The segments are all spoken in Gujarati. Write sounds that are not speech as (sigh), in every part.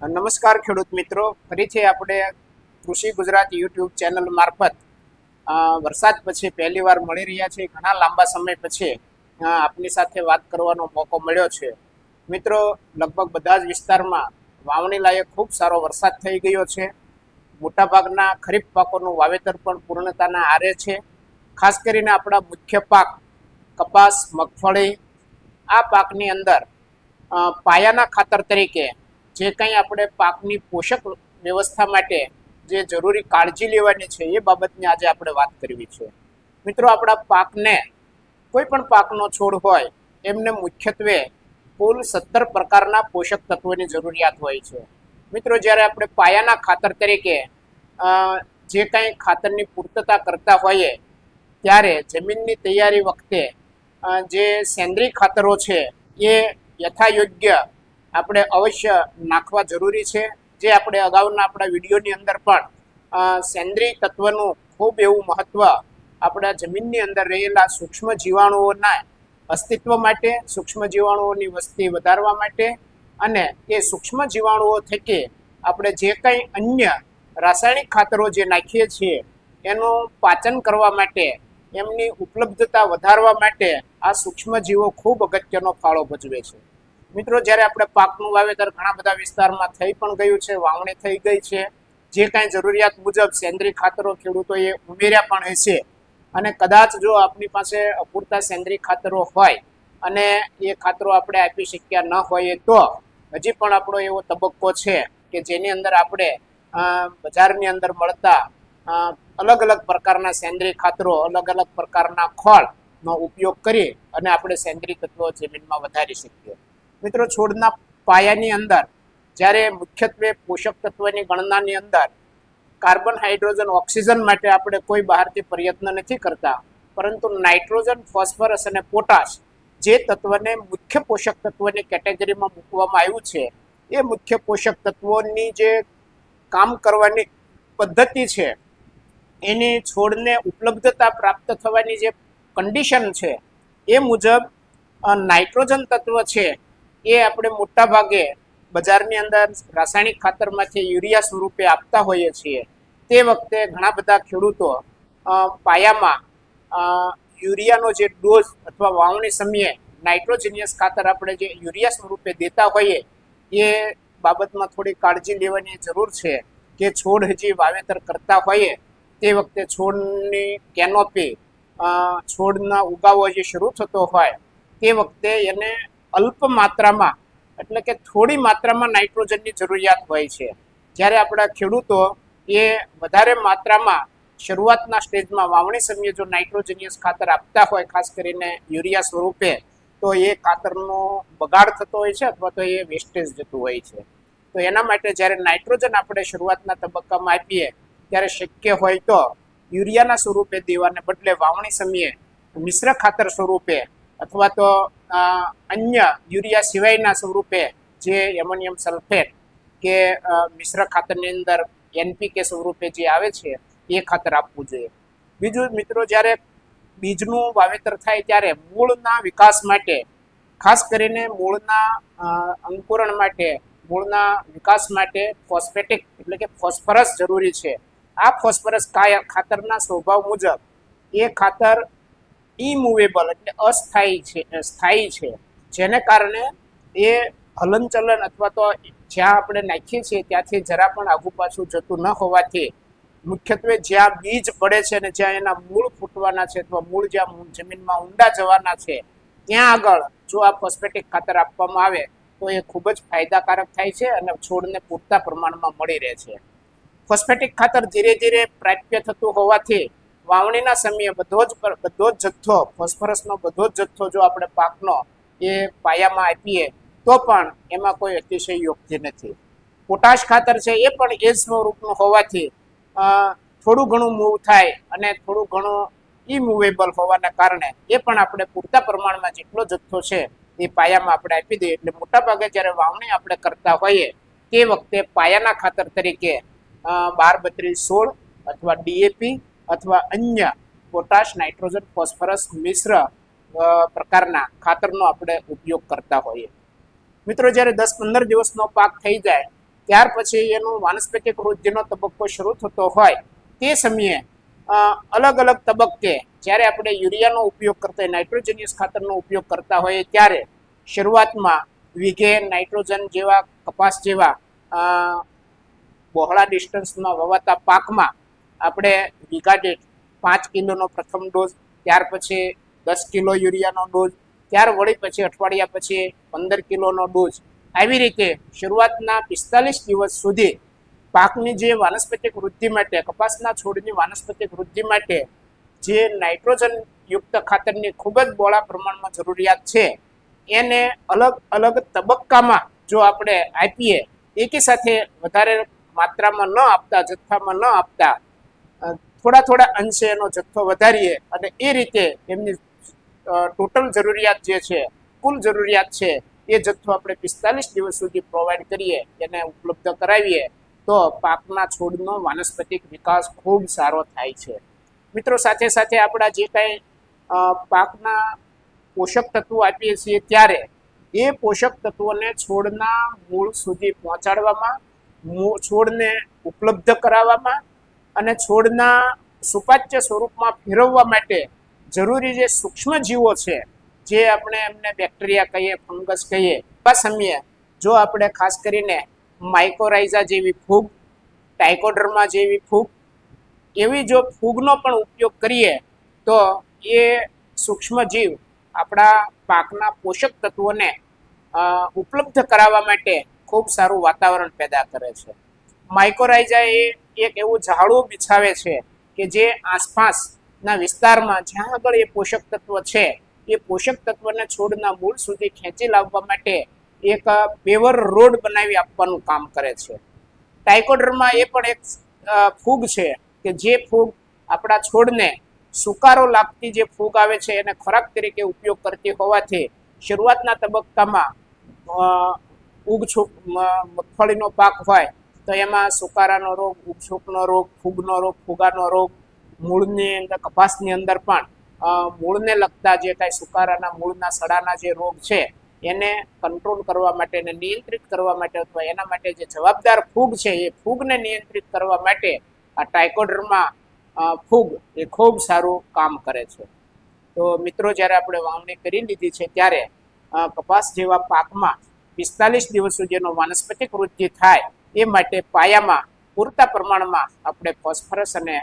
નમસ્કાર ખેડૂત મિત્રો. ફરીથી આપણે કૃષિ ગુજરાત યુટ્યુબ ચેનલ મારફત. વરસાદ પછી પહેલી વાર મળી રહ્યા છે. ઘણા લાંબા સમય પછી આપની સાથે વાત કરવાનો મોકો મળ્યો છે. મિત્રો, લગભગ બધા જ વિસ્તારમાં વાવણી લાયક ખૂબ સારો વરસાદ થઈ ગયો છે. મોટાભાગના ખરીફ પાકોનું વાવેતર પણ પૂર્ણતાના આરે છે. ખાસ કરીને આપણા મુખ્ય પાક, કપાસ, મગફળી, આ પાકની અંદર પાયાના ખાતર તરીકે જે કંઈ આપણે પાકની પોષક વ્યવસ્થા માટે જે જરૂરી કાળજી લેવાની છે, એ બાબતની આજે આપણે વાત કરવી છે. મિત્રો, આપણા પાકને કોઈ પણ પાકનો છોડ હોય, એમને મુખ્યત્વે કુલ સત્તર પ્રકારના પોષક તત્વોની જરૂરિયાત હોય છે. મિત્રો, જ્યારે આપણે પાયાના ખાતર તરીકે જે કંઈ ખાતરની પૂર્તતા કરતા હોઈએ, ત્યારે જમીનની તૈયારી વખતે જે સેન્દ્રીય ખાતરો છે, એ યથાયોગ્ય આપણે અવશ્ય નાખવા જરૂરી છે. જે આપણે અગાઉના આપણા વિડીયોની અંદર પણ સેન્દ્રીય તત્વનું ખૂબ એવું મહત્વ આપણા જમીનની અંદર રહેલા સૂક્ષ્મ જીવાણુઓના અસ્તિત્વ માટે, સૂક્ષ્મ જીવાણુઓની વસ્તી વધારવા માટે અને એ સૂક્ષ્મ જીવાણુઓ થકી આપણે જે કંઈ અન્ય રાસાયણિક ખાતરો જે નાખીએ છીએ, એનું પાચન કરવા માટે, એમની ઉપલબ્ધતા વધારવા માટે આ સૂક્ષ્મ જીવો ખૂબ અગત્યનો ફાળો ભજવે છે. મિત્રો, જ્યારે આપણે પાકનું વાવેતર ઘણા બધા વિસ્તારમાં થઈ પણ ગયું છે, વાવણી થઈ ગઈ છે, જે કાંઈ જરૂરિયાત મુજબ સેન્દ્રીય ખાતરો ખેડૂતોએ ઉમેર્યા પણ હશે. અને કદાચ જો આપણી પાસે અપૂરતા સેન્દ્રીય ખાતરો હોય અને એ ખાતરો આપણે આપી શક્યા ન હોઈએ તો, હજી પણ આપણો એવો તબક્કો છે કે જેની અંદર આપણે બજારની અંદર મળતા અલગ અલગ પ્રકારના સેન્દ્રીય ખાતરો અલગ અલગ પ્રકારના ખોળનો ઉપયોગ કરી અને આપણે સેન્દ્રીય તત્વો જમીનમાં વધારી શકીએ. મિત્રો, છોડના પાયાની અંદર, જ્યારે મુખ્યત્વે પોષક તત્વની ગણનાની અંદર કાર્બન, હાઇડ્રોજન, ઓક્સિજન માટે આપણે કોઈ બહારથી પ્રયત્ન નથી કરતા, પરંતુ નાઇટ્રોજન, ફોસ્ફરસ અને પોટાશ જે તત્વને મુખ્ય પોષક તત્વની કેટેગરીમાં મૂકવામાં આવ્યું છે, એ મુખ્ય પોષક તત્વોની જે કામ કરવાની પદ્ધતિ છે, એની છોડને ઉપલબ્ધતા પ્રાપ્ત થવાની જે કન્ડિશન છે, એ મુજબ નાઇટ્રોજન તત્વ છે એ આપણે મોટા ભાગે બજારની અંદર રાસાયણિક ખાતરમાંથી યુરિયા સ્વરૂપે આપતા હોઈએ છીએ. તે વખતે ઘણા બધા ખેડૂતો પાયામાં યુરિયાનો જે ડોઝ અથવા વાવણી સમયે નાઇટ્રોજિનિયસ ખાતર આપણે જે યુરિયા સ્વરૂપે દેતા હોઈએ, એ બાબતમાં થોડી કાળજી લેવાની જરૂર છે કે છોડ હજી વાવેતર કરતા હોઈએ. તે વખતે છોડની કેનોપી છોડના ઉગાવો જે શરૂ થતો હોય, તે વખતે એને અલ્પ માત્રામાં, એટલે કે થોડી માત્રામાં નાઇટ્રોજનની જરૂરિયાત હોય છે. જ્યારે આપણા ખેડૂતો એ વધારે માત્રામાં શરૂઆતના સ્ટેજમાં વાવણી સમયે જો નાઇટ્રોજનિયસ ખાતર આપતા હોય, ખાસ કરીને યુરિયા સ્વરૂપે, તો એ ખાતરનો બગાડ થતો હોય છે અથવા તો એ વેસ્ટેજ જતું હોય છે. તો એના માટે જ્યારે નાઇટ્રોજન આપણે શરૂઆતના તબક્કામાં આપીએ, ત્યારે શક્ય હોય તો યુરિયાના સ્વરૂપે દેવાને બદલે વાવણી સમયે મિશ્ર ખાતર સ્વરૂપે અથવા તો અન્ય યુરિયા સિવાયના સ્વરૂપે જે એમોનિયમ સલ્ફેટ કે મિશ્ર ખાતરની અંદર એનપીકે સ્વરૂપે જે આવે છે, એ ખાતર આપવું જોઈએ. બીજું મિત્રો, જ્યારે બીજનું વાવેતર થાય ત્યારે મૂળના વિકાસ માટે, ખાસ કરીને મૂળના અંકુરણ માટે, મૂળના વિકાસ માટે ફોસ્ફેટિક એટલે કે ફોસ્ફરસ જરૂરી છે. આ ફોસ્ફરસ કાય ખાતરના સ્વભાવ મુજબ એ ખાતર ઇમૂવેબલ એટલે અસ્થાયી છે સ્થાયી છે. જેને કારણે એ હલનચલન અથવા તો જ્યાં આપણે નાખીએ છીએ ત્યાંથી જરા પણ આગુ પાછું જતું ન હોવાથી મુખ્યત્વે જ્યાં બીજ પડે છે અને જ્યાં એના મૂળ ફૂટવાના છે અથવા મૂળ જ્યાં જમીનમાં ઊંડા જવાના છે, ત્યાં આગળ જો આ ફોસ્ફેટિક ખાતર આપવામાં આવે, તો એ ખૂબ જ ફાયદાકારક થાય છે અને છોડને પૂરતા પ્રમાણમાં મળી રહે છે. ફોસ્ફેટિક ખાતર ધીરે ધીરે પ્રાપ્ય થતું હોવાથી વાવણીના સમયે બધો જ બધો જ જથ્થો, ફોસ્ફરસનો બધો જ જથ્થો જો આપણે પાકનો એ પાયામાં આપીએ, તો પણ એમાં કોઈ અતિશય યોગ્ય નથી. પોટાશ ખાતર છે એ પણ એ સ્વરૂપનું હોવાથી થોડું ઘણું મૂવ થાય અને થોડું ઘણું ઇમૂવેબલ હોવાના કારણે એ પણ આપણે પૂરતા પ્રમાણમાં જેટલો જથ્થો છે એ પાયામાં આપણે આપી દઈએ. એટલે મોટાભાગે જ્યારે વાવણી આપણે કરતા હોઈએ, તે વખતે પાયાના ખાતર તરીકે બાર બત્રીસ સોળ અથવા ડીએપી અથવા અન્ય પોટાશ નાઇટ્રોજન ફોસ્ફરસ મિશ્ર પ્રકારના ખાતરનો આપણે ઉપયોગ કરતા હોઈએ. મિત્રો, જ્યારે દસ પંદર દિવસનો પાક થઈ જાય, ત્યાર પછી એનું વાનસ્પતિક વૃદ્ધિનો તબક્કો શરૂ થતો હોય, તે સમયે અલગ અલગ તબક્કે જ્યારે આપણે યુરિયાનો ઉપયોગ કરતા હોય નાઇટ્રોજનિયસ ખાતરનો ઉપયોગ કરતા હોઈએ, ત્યારે શરૂઆતમાં વિઘે, નાઇટ્રોજન જેવા કપાસ જેવા બહોળા ડિસ્ટન્સમાં વવાતા પાકમાં આપણે વીઘા પાંચ કિલોનો પ્રથમ ડોઝ, ત્યાર પછી દસ કિલો યુરિયાનો ડોઝ, ત્યાર વળી પછી અઠવાડિયા પછી પંદર કિલોનો ડોઝ. આવી રીતે શરૂઆતના પિસ્તાલીસ દિવસ સુધી પાકની જે વાનસ્પતિક વૃદ્ધિ માટે, કપાસના છોડની વાનસ્પતિક વૃદ્ધિ માટે જે નાઇટ્રોજન યુક્ત ખાતરની ખૂબ જ બોળા પ્રમાણમાં જરૂરિયાત છે, એને અલગ અલગ તબક્કામાં જો આપણે આપીએ, એકી સાથે વધારે માત્રામાં ન આપતા, જથ્થામાં ન આપતા થોડા થોડા અંશે એનો જથ્થો વધારીએ અને એ રીતે એમની ટોટલ જરૂરિયાત જે છે, કુલ જરૂરિયાત છે, એ જથ્થો આપણે પિસ્તાલીસ દિવસ સુધી પ્રોવાઈડ કરીએ, એને ઉપલબ્ધ કરાવીએ, તો પાકના છોડનો વાનસ્પતિક વિકાસ ખૂબ સારો થાય છે. મિત્રો, સાથે સાથે આપણા જે કાંઈ પાકના પોષક તત્વો આપીએ છીએ ત્યારે, એ પોષક તત્વોને છોડના મૂળ સુધી પહોંચાડવામાં છોડને ઉપલબ્ધ કરાવવામાં અને છોડના સુપાચ્ય સ્વરૂપમાં ફેરવવા માટે જરૂરી જે સૂક્ષ્મ જીવો છે, જે આપણે એમને બેક્ટેરિયા કહીએ ફંગસ કહીએ આ સમયે જો આપણે ખાસ કરીને માઇકોરાઇઝા જેવી ફૂગ ટાઇકોડર્મા જેવી ફૂગ, એવી જો ફૂગનો પણ ઉપયોગ કરીએ, તો એ સૂક્ષ્મ જીવ આપણા પાકના પોષક તત્વોને ઉપલબ્ધ કરાવવા માટે ખૂબ સારું વાતાવરણ પેદા કરે છે. માઇકોરાઇઝા એ એક એવું ઝાડું બિછાવે છે કે જે આસપાસના વિસ્તારમાં જ્યાં આગળ એ પોષક તત્વ છે, એ પોષક તત્વને છોડના મૂળ સુધી ખેંચી લાવવા માટે એક પેવર રોડ બનાવી આપવાનું કામ કરે છે. ટાઇકોડરમાં એ પણ એક ફૂગ છે કે જે ફૂગ આપણા છોડને સુકારો લાગતી જે ફૂગ આવે છે એને ખોરાક તરીકે ઉપયોગ કરતી હોવાથી શરૂઆતના તબક્કામાં ઉગ મગફળીનો પાક હોય તો એમાં સુકારાનો રોગ ઉપસુકનો રોગ, ફૂગનો રોગ, ફુગાનો રોગ, મૂળની અંદર, કપાસની અંદર પણ મૂળને લગતા જે કાંઈ સુકારાના મૂળના સડાના જે રોગ છે, એને કંટ્રોલ કરવા માટે અને નિયંત્રિત કરવા માટે અથવા એના માટે જે જવાબદાર ફૂગ છે, એ ફૂગને નિયંત્રિત કરવા માટે આ ટાઇકોડરમાં ફૂગ એ ખૂબ સારું કામ કરે છે. તો મિત્રો, જ્યારે આપણે વાવણી કરી લીધી છે, ત્યારે કપાસ જેવા પાકમાં પિસ્તાલીસ દિવસ સુધીનો વાનસ્પતિક વૃદ્ધિ થાય એ માટે પાયામાં પૂરતા પ્રમાણમાં આપણે ફોસ્ફરસ અને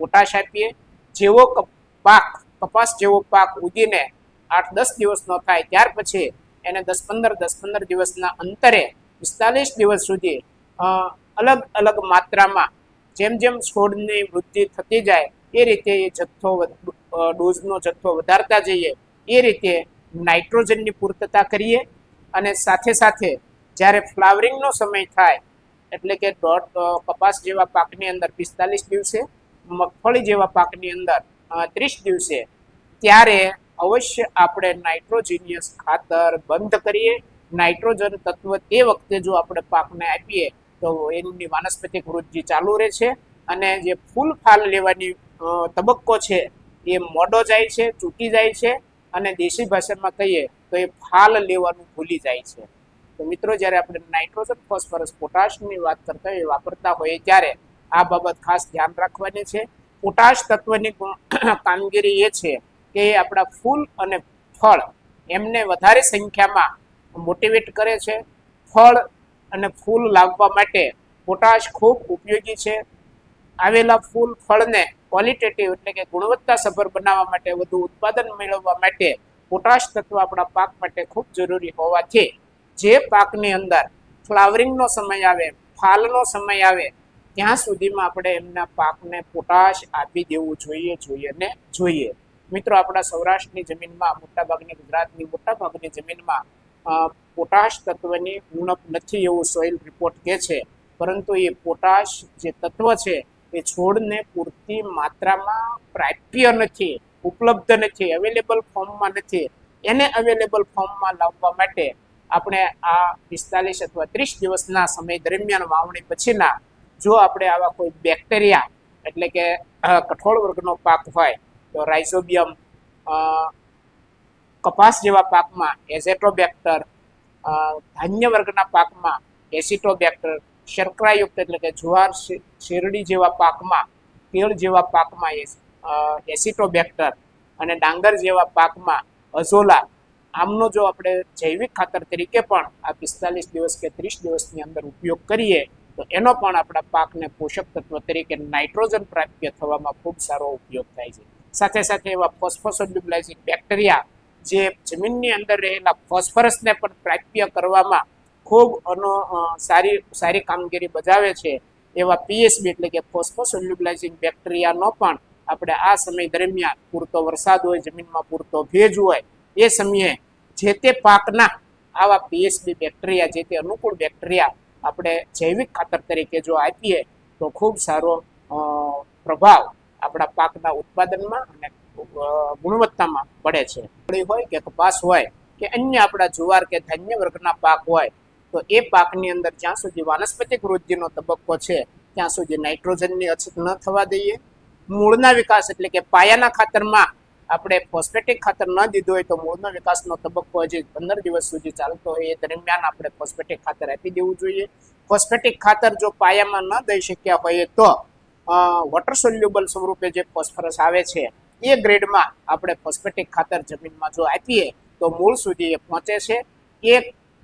પોટાશ આપીએ. જેવો પાક, કપાસ જેવો પાક ઉગીને આઠ દસ દિવસનો થાય ત્યાર પછી એને દસ પંદર દસ પંદર દિવસના અંતરે પિસ્તાલીસ દિવસ સુધી અલગ અલગ માત્રામાં જેમ જેમ છોડની વૃદ્ધિ થતી જાય એ રીતે એ જથ્થો ડોઝનો જથ્થો વધારતા જઈએ. એ રીતે નાઇટ્રોજનની પૂર્તતા કરીએ અને સાથે સાથે જ્યારે ફ્લાવરિંગનો સમય થાય એટલે કે દોઢ કપાસ જેવા પાકની અંદર પિસ્તાલીસ દિવસે, મગફળી જેવા પાકની અંદર ત્રીસ દિવસે. ત્યારે અવશ્ય આપણે નાઇટ્રોજિનિયસ ખાતર બંધ કરીએ. નાઇટ્રોજન તત્વ તે વખતે જો આપણે પાકને આપીએ, તો એની વાનસ્પતિક વૃદ્ધિ ચાલુ રહે છે. અને જે ફૂલ ફાલ લેવાની તબક્કો છે, એ મોડો જાય છે ચૂકી જાય છે. અને દેશી ભાષામાં કહીએ તો એ ફાલ લેવાનું ભૂલી જાય છે. તો મિત્રો, જ્યારે આપણે નાઇટ્રોજન, ફોસ્ફરસ, પોટાશની વાત કરતા હોઈએ વાપરતા હોઈએ ત્યારે આ બાબત ખાસ ધ્યાન રાખવાની છે. પોટાશ તત્વની (clears throat) કામગીરી એ છે કે એ આપણા ફૂલ અને ફળ એમને વધારે સંખ્યામાં મોટિવેટ કરે છે. ફળ અને ફૂલ લાવવા માટે પોટાશ ખૂબ ઉપયોગી છે. આવેલા ફૂલ ફળને ક્વોલિટેટિવ એટલે કે ગુણવત્તાસભર બનાવવા માટે, વધુ ઉત્પાદન મેળવવા માટે પોટાશ તત્વ આપણા પાક માટે ખૂબ જરૂરી હોવાથી જે પાકની અંદર ફ્લાવરિંગનો સમય આવે, ફાલનો સમય આવે, ત્યાં સુધીમાં આપણે એમના પાકને પોટાશ આપી દેવું જોઈએ જોઈએ ને જોઈએ. મિત્રો, આપણા સૌરાષ્ટ્રની જમીનમાં, મોટાભાગની ગુજરાતની મોટાભાગની જમીનમાં પોટાશ તત્વની ઉણપ નથી એવું સોઇલ રિપોર્ટ કહે છે. પરંતુ એ પોટાશ જે તત્વ છે, એ છોડને પૂરતી માત્રામાં પ્રાપ્ય નથી, ઉપલબ્ધ નથી, અવેલેબલ ફોર્મમાં નથી. એને અવેલેબલ ફોર્મમાં લાવવા માટે આપણે આ પિસ્તાલીસ અથવા ત્રીસ દિવસના સમય દરમિયાન વાવણી પછીના જો આપણે આવા કોઈ બેક્ટેરિયા એટલે કે કઠોળ વર્ગનો પાક હોય, તો રાઇઝોબિયમ કપાસ જેવા પાકમાં એઝેટોબેક્ટર ધાન્ય વર્ગના પાકમાં એસિટોબેક્ટર, શર્કરાયુક્ત એટલે કે જુવાર શેરડી જેવા પાકમાં, કેળ જેવા પાકમાં એસિટોબેક્ટર અને ડાંગર જેવા પાકમાં અઝોલા આમનો જો આપણે જૈવિક ખાતર તરીકે પણ આ પિસ્તાલીસ દિવસ કે ત્રીસ દિવસની અંદર ઉપયોગ કરીએ, તો એનો પણ આપણા પાકને પોષક તત્વ તરીકે નાઇટ્રોજન પ્રાપ્ય થવામાં ખૂબ સારો ઉપયોગ થાય છે. સાથે સાથે એવા ફોસ્ફોસોલ્યુબલાઇઝિંગ બેક્ટેરિયા જે જમીનની અંદર રહેલા ફોસ્ફરસને પણ પ્રાપ્ય કરવામાં ખૂબ અનો સારી સારી કામગીરી બજાવે છે, એવા પીએસબી એટલે કે ફોસ્ફોસોલ્યુબલાઇઝિંગ બેક્ટેરિયાનો પણ આપણે આ સમય દરમિયાન પૂરતો વરસાદ હોય, જમીનમાં પૂરતો ભેજ હોય એ સમયે જે તે પાકના આવા પીએસબી બેક્ટેરિયા જે તે અનુકૂળ બેક્ટેરિયા આપણે જૈવિક ખાતર તરીકે જો આપીએ, તો ખૂબ સારો પ્રભાવ આપણા પાકના ઉત્પાદનમાં અને ગુણવત્તામાં પડે છે. હોય કે કપાસ હોય કે અન્ય આપણા જુવાર કે ધાન્ય વર્ગના પાક હોય, તો એ પાકની અંદર જ્યાં સુધી વાનસ્પતિક વૃદ્ધિનો તબક્કો છે, ત્યાં સુધી નાઇટ્રોજનની અછત ન થવા દઈએ. મૂળના વિકાસ એટલે કે પાયાના ખાતરમાં આપણે ફોસ્ફેટિક ખાતર ન દીધું હોય તો મૂળનો વિકાસનો તબક્કો હજી પંદર દિવસ સુધી ચાલતો હોય. એ દરમિયાન આપણે ફોસ્ફેટિક ખાતર આપી દેવું જોઈએ. ફોસ્ફેટિક ખાતર જો પાયામાં ન દઈ શક્યા હોઈએ તો વોટર સોલ્યુબલ સ્વરૂપે જે ફોસ્ફરસ આવે છે, એ ગ્રેડમાં આપણે ફોસ્ફેટિક ખાતર જમીનમાં જો આપીએ તો મૂળ સુધી એ પહોંચે છે. એ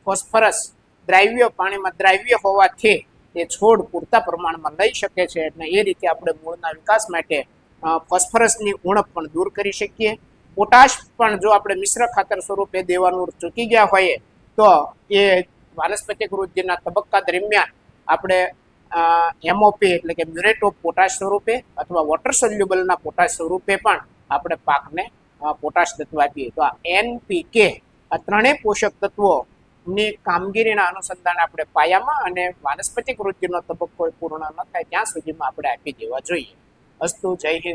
ફોસ્ફરસ દ્રાવ્ય પાણીમાં દ્રાવ્ય હોવાથી એ છોડ પૂરતા પ્રમાણમાં લઈ શકે છે. એટલે એ રીતે આપણે મૂળના વિકાસ માટે ફોસ્ફરસની ઉણપ પણ દૂર કરી શકીએ. પોટાશ પણ જો આપણે મિશ્ર ખાતર સ્વરૂપે દેવાનું ચૂકી ગયા હોઈએ, તો એ વાનસ્પતિક વૃદ્ધિના તબક્કા દરમિયાન આપણે એમઓપી એટલે કે મ્યુરેટ ઓફ પોટાશ સ્વરૂપે અથવા વોટર સોલ્યુબલના પોટાશ સ્વરૂપે પણ આપણે પાકને પોટાશ તત્વ આપીએ. તો આ એનપીકે આ ત્રણેય પોષક તત્વોની કામગીરીના અનુસંધાન આપણે પાયામાં અને વાનસ્પતિક વૃદ્ધિનો તબક્કો પૂર્ણ ન થાય ત્યાં સુધીમાં આપણે આપી દેવા જોઈએ. અસ્તુ જય હિન્દ.